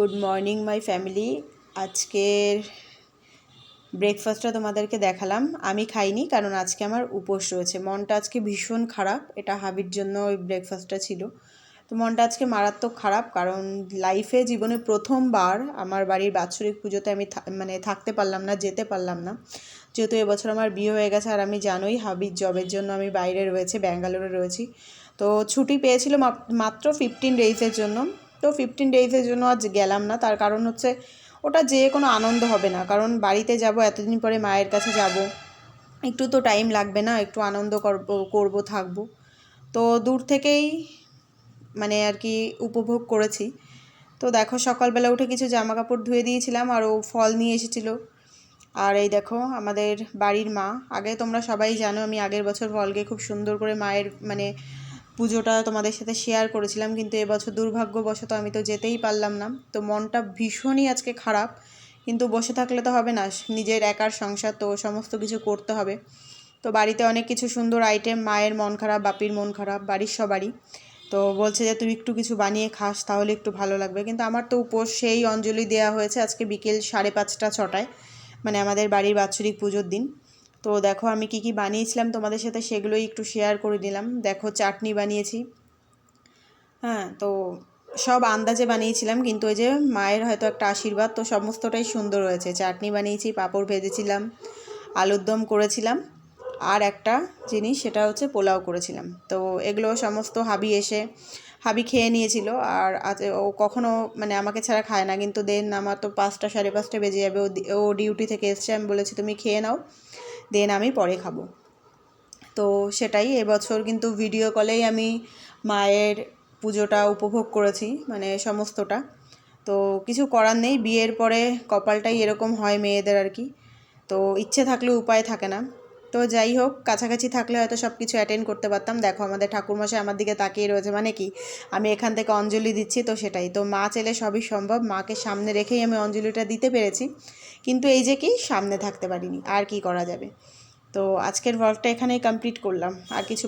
Good morning, my family. আজকের ব্রেকফাস্টটা তোমাদেরকে দেখালাম। আমি খাইনি, কারণ আজকে আমার উপোস রয়েছে। মনটা আজকে ভীষণ খারাপ। এটা হাবির জন্য ওই ব্রেকফাস্টটা ছিল। তো মনটা আজকে মারাত্মক খারাপ, কারণ লাইফে জীবনে প্রথমবার আমার বাড়ির বাৎসরিক পুজোতে আমি মানে থাকতে পারলাম না, যেতে পারলাম না। যেহেতু এবছর আমার বিয়ে হয়ে গেছে, আর আমি জানোই হাবির জবের জন্য আমি বাইরে রয়েছে, ব্যাঙ্গালোরে রয়েছি। তো ছুটি পেয়েছিল মাত্র ফিফটিন ডেইজের জন্য। তো ফিফটিন ডেইজের জন্য আজ গেলাম না। তার কারণ হচ্ছে ওটা যেয়ে কোনো আনন্দ হবে না। কারণ বাড়িতে যাব, এতদিন পরে মায়ের কাছে যাব। একটু তো টাইম লাগবে না, একটু আনন্দ করব করব, থাকব। তো দূর থেকেই মানে আর কি উপভোগ করেছি। তো দেখো সকালবেলা উঠে কিছু জামা কাপড় ধুয়ে দিয়েছিলাম, আর ও ফল নিয়ে এসেছিল। আর এই দেখো আমাদের বাড়ির মা। আগে তোমরা সবাই জানো, আমি আগের বছর ফলকে খুব সুন্দর করে মায়ের মানে পুজোটা তোমাদের সাথে শেয়ার করেছিলাম, কিন্তু এবছর দুর্ভাগ্যবশত আমি তো যেতেই পারলাম না। তো মনটা ভীষণই আজকে খারাপ, কিন্তু বসে থাকলে তো হবে না, নিজের একার সংসার তো সমস্ত কিছু করতে হবে। তো বাড়িতে অনেক কিছু সুন্দর আইটেম মায়ের মন খারাপ, বাপির মন খারাপ, বাড়ির সবারই। তো বলছে যে তুই একটু কিছু বানিয়ে খাস, তাহলে একটু ভালো লাগবে। কিন্তু আমার তো উপোস সেই অঞ্জলি দেওয়া হয়েছে আজকে বিকেল সাড়ে পাঁচটা, ছটায় মানে আমাদের বাড়ির বাৎসরিক পুজোর দিন। তো দেখো আমি কি কি বানিয়েছিলাম তোমাদের সাথে সেগুলোই একটু শেয়ার করে দিলাম। দেখো চাটনি বানিয়েছি। হ্যাঁ তো সব আন্দাজে বানিয়েছিলাম, কিন্তু ওই যে মায়ের হয়তো একটা আশীর্বাদ, তো সমস্তটাই সুন্দর হয়েছে। চাটনি বানিয়েছি, পাঁপড় ভেজেছিলাম, আলুর দম করেছিলাম, আর একটা জিনিস সেটা হচ্ছে পোলাও করেছিলাম। তো এগুলো সমস্ত হাবি এসে, হাবি খেয়ে নিয়েছিল, আর ও কখনো মানে আমাকে ছাড়া খায় না, কিন্তু দেন আমার তো পাঁচটা সাড়ে পাঁচটা বেজে যাবে, ও ডিউটি থেকে এসছে, আমি বলেছি তুমি খেয়ে নাও। দেন আমি পরে খাব। তো সেটাই এবছর কিন্তু ভিডিও কলেই আমি মায়ের পুজোটা উপভোগ করেছি মানে সমস্তটা। তো কিছু করার নেই, বিয়ের পরে কপালটাই এরকম হয় মেয়েদের আর কি। তো ইচ্ছে থাকলে উপায় থাকে না। তো যাই হোক, কাছাকাছি থাকলে হয়তো সব কিছু অ্যাটেন্ড করতে পারতাম। দেখো, আমাদের ঠাকুরমশাই আমার দিকে তাকিয়ে রয়েছে। মানে কি? আমি এখান থেকে অঞ্জলি দিচ্ছি তো সেটাই। তো মা চেলে সবই সম্ভব। মাকে সামনে রেখেই আমি অঞ্জলিটা দিতে পেরেছি। কিন্তু এই যে কি? সামনে থাকতে পারিনি। আর কি করা যাবে? তো আজকের ব্লগটা এখানেই কমপ্লিট করলাম। আর কিছু